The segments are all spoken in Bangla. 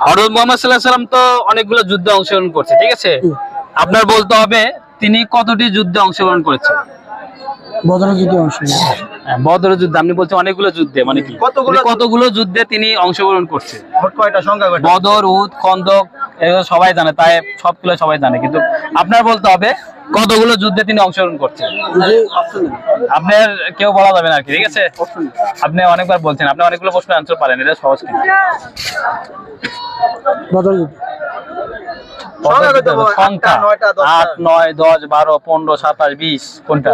হরত মোহাম্মদ সাল্লাহ সাল্লাম তো অনেকগুলো যুদ্ধে অংশগ্রহণ করছে ঠিক আছে? আপনার বলতে হবে তিনি কতটি যুদ্ধে অংশগ্রহণ করেছেন? হ্যাঁ, বদর যুদ্ধে আপনি বলছেন অনেকগুলো যুদ্ধে মানে কি? কতগুলো কতগুলো যুদ্ধে তিনি অংশগ্রহণ করছে? কয়টা? সংখ্যা বদর উদ খন্দক এগুলো সবাই জানে তাই সবগুলো সবাই জানে কিন্তু আপনার বলতে হবে কতগুলো যুদ্ধে তিনি অংশগ্রহণ করছেন? আপনার কেউ বলা যাবে না আর কি ঠিক আছে? আপনি অনেকবার বলছেন আপনি অনেকগুলো প্রশ্ন আনসার পারেন এটা সহজ কিন্তু। সংখ্যা? আট নয় দশ বারো পনেরো সাতাশ বিশ কোনটা?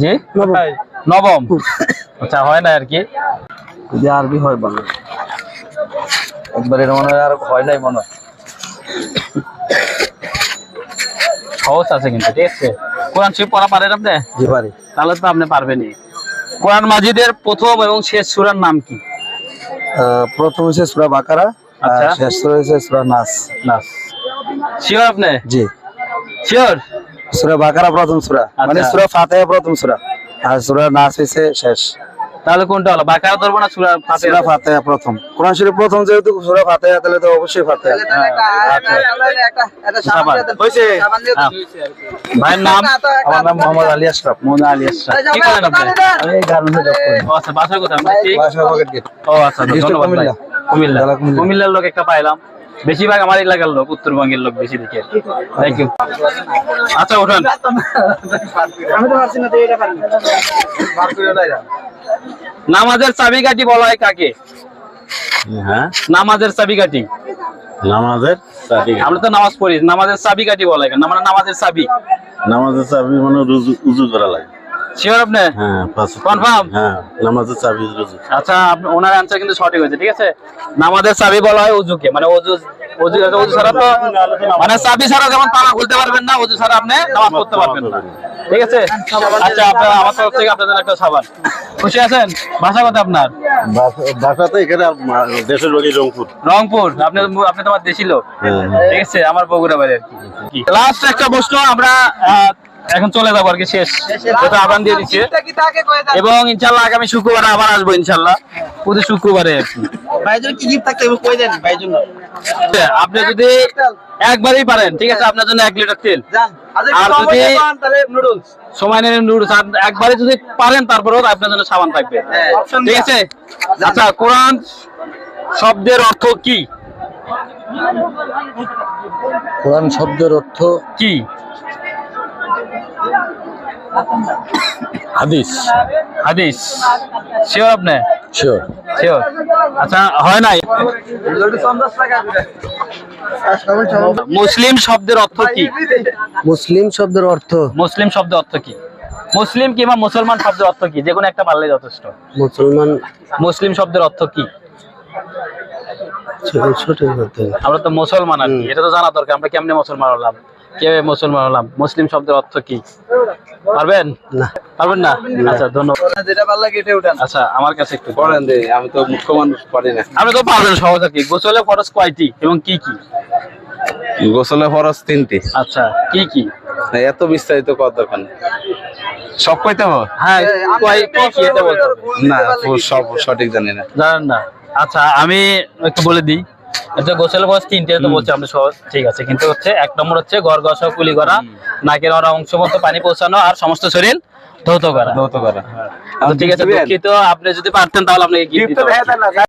জি? নবম। আচ্ছা হয় না আর কি। আরবি হয় ভালো একবার এটা মনে হয় আর হয় নাই মনে হয়। সহজ আছে কিন্তু ঠিক আছে? কোরআন শরীফ পড়া পারেন আপনি? জি পারি। তাহলে তো আপনি পারবেনই কোরআন মাজিদের প্রথম এবং শেষ সূরার নাম কি? প্রথম হচ্ছে সুরা বাকারা আচ্ছা। শেষ সুরা হচ্ছে সুরা নাস। নাস। শিওর আপনি? জি। শিওর সুরা বাকারা প্রথম সুরা মানে আচ্ছা। সুরা ফাতিহা প্রথম সুরা আর সুরা নাস হচ্ছে শেষ। তাহলে কোনটা হলো? বাকারা ধরবো না সূরা ফাতিহা? সুরা ফাতিহা প্রথম। কোরআন শরীফ প্রথম যেহেতু সুরা ফাতিহা তাহলে তো অবশ্যই ফাতিহা। হয়েছে হ্যাঁ। ভাইয়ের নাম? আমার নাম মোহাম্মদ আলী আশরাফ। মোনা আলী আশরাফ। কি করেন আপনি? আমি এই গার্মেন্টসে জব করি ও আচ্ছা বাসা কোথায় বাসা পকেট গেট ও আচ্ছা ধন্যবাদ ভাই। কুমিল্লা। কুমিল্লা। কুমিল্লার লোক একটা পাইলাম। বেশিরভাগ আমার এলাকার লোক উত্তরবঙ্গের লোক বেশি দেখে। থ্যাংক ইউ আচ্ছা উঠান। আমি তো পারছি না তো এটা নামাজের চাবিকাঠি বলা হয় কাকে? হ্যাঁ? নামাজের চাবিকাঠি। নামাজের আমরা তো নামাজ পড়ি নামাজের চাবিকাঠি বলা হয় মানে নামাজের চাবি। নামাজের চাবি মানে উজু করা লাগে। শিওর আপনি? হ্যাঁ হ্যাঁ নামাজের চাবি রুজু। আচ্ছা ওনার অ্যান্সার কিন্তু সঠিক হয়েছে ঠিক আছে? নামাজের চাবি বলা হয় উজুকে মানে উজু উজু উজু ছাড়া তো মানে চাবি ছাড়া যেমন তালা খুলতে পারবেন না উজু ছাড়া আপনি নামাজ পড়তে পারবেন না। ঠিক আছে? আচ্ছা আপনার আমার তরফ থেকে জন্য একটা সাবান। খুশি আছেন? ভাষা কথা আপনার? বাসা তো এখানে দেশের বাড়ি রংপুর। রংপুর। আপনি আপনি তোমার দেশি লোক। হ্যাঁ। ঠিক আছে আমার বগুড়া বাড়ি আর কি লাস্ট একটা প্রশ্ন আমরা আহ, এখন চলে যাব আর কি শেষ। যেটা আহ্বান দিয়ে দিচ্ছে। এবং ইনশাল্লাহ আগামী শুক্রবার আবার আসব ইনশাল্লাহ। প্রতি শুক্রবারে। আর কি গিফট থাকতে কই দেন ভাই জন্য আপনি যদি একবারই পারেন ঠিক আছে আপনার জন্য এক লিটার তেল। আর যদি- সময় নেন নুডলস আর একবারই যদি পারেন তারপরেও আপনার জন্য সাবান থাকবে। হ্যাঁ, ঠিক আছে? আচ্ছা কোরআন শব্দের অর্থ কি? কোরআন শব্দের অর্থ কি? হাদিস। হাদিস। শিওর আপনি? শিওর শিওর আচ্ছা হয় নাই? মুসলিম শব্দের অর্থ কি? মুসলিম শব্দের অর্থ? মুসলিম শব্দের অর্থ কি? মুসলিম কিংবা মুসলমান শব্দের অর্থ কি? যে কোনো একটা পারলে যথেষ্ট। মুসলমান মুসলিম শব্দের অর্থ কি? আমরা তো মুসলমান আর কি। এটা তো জানা দরকার আমরা কেমনে মুসলমান হলাম? কে মুসলমান হলাম? মুসলিম শব্দের অর্থ কি? পারবেন? না। পারবেন না? আচ্ছা ধন্যবাদ। যেটা ভালো লাগে এটা উঠান। আচ্ছা আমার কাছে একটু পড়েন দে আমি তো মুখ্য মানুষ পারি না। আপনি তো পারবেন সহজ আর কি। গোসলে ফরজ কয়টি এবং কি কি? গোসলে ফরজ তিনটি। আচ্ছা কি কি? এত বিস্তারিত কত দরকার সব কইতে হবে? হ্যাঁ কয় কি কি এটা বলতে না সব সঠিক জানি না। জানেন না। আচ্ছা আমি একটু বলে দিই। এটা গোসল বয়স তিনটে তো বলছি আমরা সহজ। ঠিক আছে কিন্তু হচ্ছে এক নম্বর হচ্ছে ঘর ঘষা কুলি করা নাকের ওরা অংশ মতো পানি পৌঁছানো আর সমস্ত শরীর ধৌত করা। ধৌত করা। আচ্ছা, ঠিক আছে দুঃখিত আপনি যদি পারতেন তাহলে আপনাকে গিফট।